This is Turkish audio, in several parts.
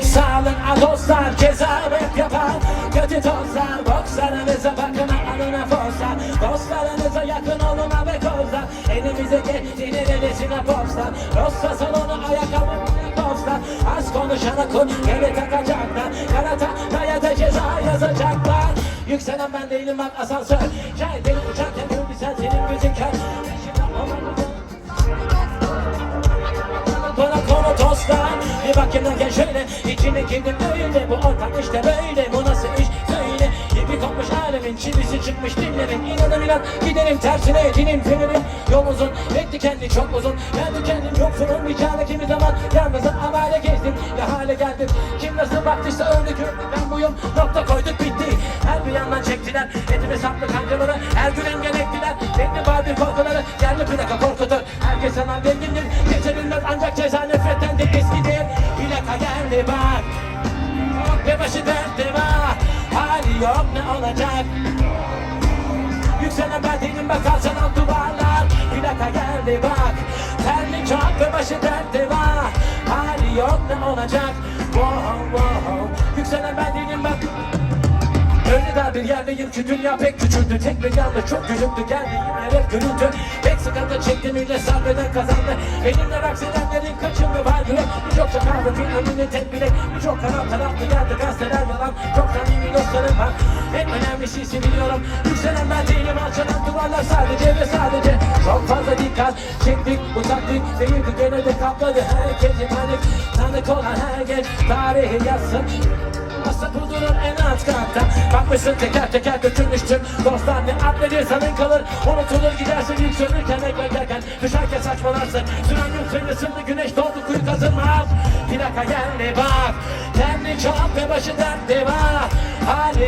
iyilik sağlık adoslar Ceza rap yapar. Kötü tozlar Bokslarınıza bakın alına foslar Dostlarınıza yakın olun ve kozlar. Elimize geçtiğini dedesine popstar Rosta salonu ayakkabı popstar Az konuşana kun geri takacaklar. Karata dayata ceza yazacaklar. Yükselen ben değilim bak asansör. Şahit benim uçarken gördü sen senin bana konu tostlar Bir bak yanarken şöyle içine girdim öyle Bu ortam işte böyle bu nasıl iş? Söyle Gibi kopmuş alemin çivisi çıkmış dillerin. İnanın inan giderim tersine dinim fenerim Yol uzun bekli kendi çok uzun. Ben tükendim yoksunum bir çare kimi zaman Yalnızım. Havale gezdim ne hale geldim? Kim nasıl baktıysa öyle gördüm ben buyum. Nokta koyduk bitti. Her bir yandan çektiler. Etime saplı kancaları her gün engel ettiler Bekle bari korkuları yerli plaka korkutur. Herkes hemen dengindir geçebilmez ancak ceza nefretten de eskidir Plaka geldi bak yok ne olacak? Yükselen ben değilim bak alçalan duvarlar Plaka geldi bak Terli çok ve başı dertte var. Hali yok ne olacak? Wow wow. Yükselen ben değilim bak Öyle dar bir yerdeyim ki dünya pek küçüldü. Tek bir yanda çok gülündü. Geldi yine hep gülündü Pek sıkıntı çektim ile sabreden kazandı. Benimle raks edenlerin kaçımı var yürek. Birçok çakardı filmini tek bilek. Birçok taraf taraflı Biliyorum Yükselen ben değilim alçalan duvarlar sadece ve sadece. Çok fazla dikkat çektik bu taktik Değildi gene de kapladı. Herkesi panik Tanık olan her genç tarihi yazsın. Masa bulunur en alt katta. Bakmışsın teker teker götürmüştüm Dostlar ne addediysen kalır. Unutulur gidersin yükselirken eklerken Düşerken saçmalarsın. Süren yükselir sındı güneş doğdu kuyu kazınmaz Plaka geldi bak. Kendi çok ve başı dertte var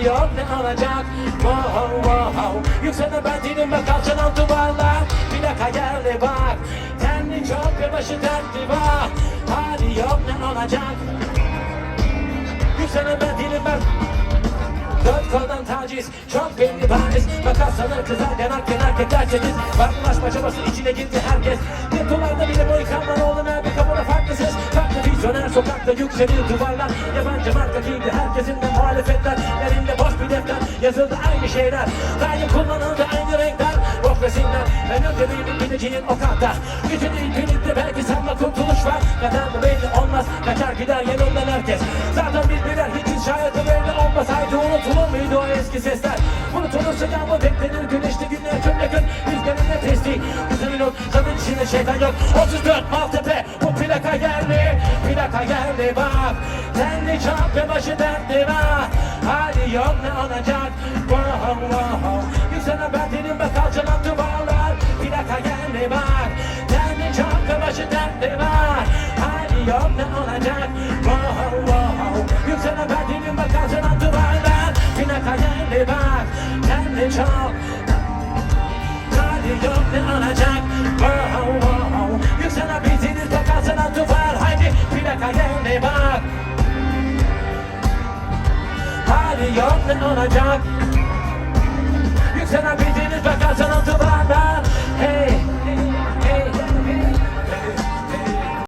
yok ne olacak Wow wow Yükselen ben değilim bak alçalan duvarlar. Plaka geldi bak. Kendi çok ve başı dertti var. Hali yok ne olacak? Yükselen ben değilim ben Dört koldan taciz çok belli bariz. Bakarsanlar kızar yanarken erkekler temiz Farklılaşma çabası içine girdi herkes. Depolarda bile sokakta yükselir duvarlar Yabancı marka giydi herkesin de muhalefetler. Elinde boş bir defter yazıldı aynı şeyler. Daim kullanıldı aynı renkler Boş resimler. Ben önce büyüdüm bileceğin o kadar. Gücün ilk birlikte belki sanma kurtuluş var. Kadar da belli olmaz kaçar gider yanımdan herkes. Zaten bildiler hiç şayet belli olmasaydı unutulur muydu o eski sesler? Unutulursa yağmur beklenir güneşli günler tüm yakın Rüzgarın nefesli Güzel yok kadın içinde şeytan yok. 34 bak Tenli çap ve başı dertli var Hali yok ne olacak Wow wow Yükselen ben dilim bak alçalan duvarlar. Plaka geldi bak. Tenli çap ve başı dertli var Hali yok ne olacak Wow wow Yükselen ben dilim bak alçalan duvarlar. Plaka geldi bak. Tenli çap Hali yok ne olacak Yükselen bir